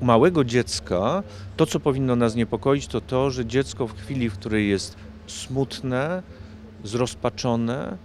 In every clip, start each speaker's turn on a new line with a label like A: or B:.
A: U małego dziecka to, co powinno nas niepokoić, to to, że dziecko w chwili, w której jest smutne, zrozpaczone,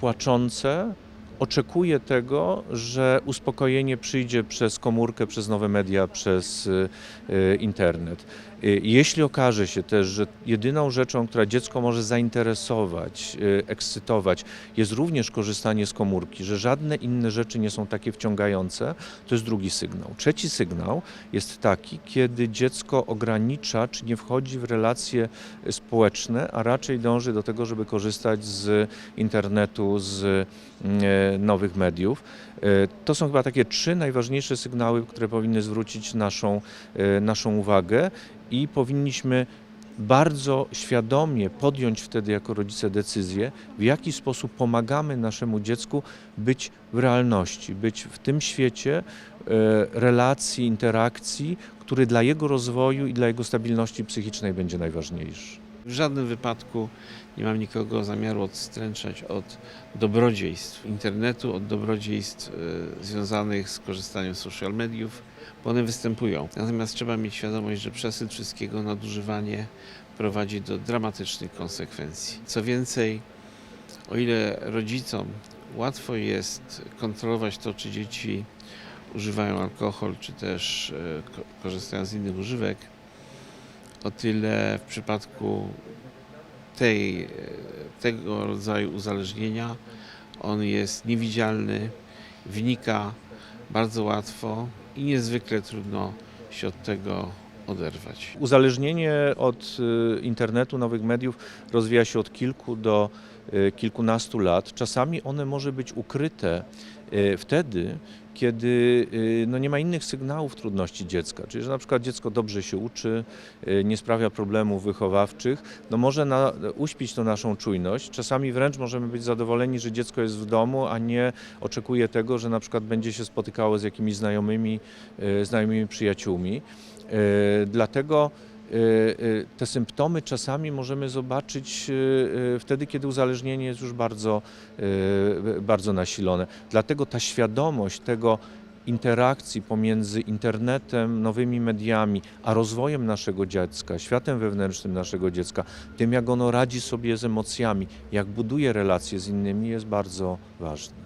A: płaczące, oczekuje tego, że uspokojenie przyjdzie przez komórkę, przez nowe media, przez y, y, internet. Y, Jeśli okaże się też, że jedyną rzeczą, która dziecko może zainteresować, ekscytować, jest również korzystanie z komórki, że żadne inne rzeczy nie są takie wciągające, to jest drugi sygnał. Trzeci sygnał jest taki, kiedy dziecko ogranicza, czy nie wchodzi w relacje społeczne, a raczej dąży do tego, żeby korzystać z internetu, z nowych mediów. E, To są chyba takie trzy najważniejsze sygnały, które powinny zwrócić naszą, e, naszą uwagę i powinniśmy bardzo świadomie podjąć wtedy jako rodzice decyzję, w jaki sposób pomagamy naszemu dziecku być w realności, być w tym świecie e, relacji, interakcji, który dla jego rozwoju i dla jego stabilności psychicznej będzie najważniejszy.
B: W żadnym wypadku nie mam nikogo zamiaru odstręczać od dobrodziejstw internetu, od dobrodziejstw e, związanych z korzystaniem z social mediów, bo one występują. Natomiast trzeba mieć świadomość, że przesyt wszystkiego, nadużywanie prowadzi do dramatycznych konsekwencji. Co więcej, o ile rodzicom łatwo jest kontrolować to, czy dzieci używają alkohol, czy też e, ko- korzystają z innych używek, o tyle w przypadku tej, e, tego rodzaju uzależnienia on jest niewidzialny, wnika bardzo łatwo i niezwykle trudno się od tego oderwać.
A: Uzależnienie od y, internetu, nowych mediów rozwija się od kilku do kilkunastu lat. Czasami one może być ukryte y, wtedy, kiedy y, no nie ma innych sygnałów trudności dziecka, czyli że na przykład dziecko dobrze się uczy, y, nie sprawia problemów wychowawczych, no może na, uśpić to naszą czujność. Czasami wręcz możemy być zadowoleni, że dziecko jest w domu, a nie oczekuje tego, że na przykład będzie się spotykało z jakimiś znajomymi, y, znajomymi przyjaciółmi. Y, Dlatego y, y, te symptomy czasami możemy zobaczyć y, y, wtedy, kiedy uzależnienie jest już bardzo, y, bardzo nasilone. Dlatego ta świadomość tego interakcji pomiędzy internetem, nowymi mediami, a rozwojem naszego dziecka, światem wewnętrznym naszego dziecka, tym jak ono radzi sobie z emocjami, jak buduje relacje z innymi, jest bardzo ważne.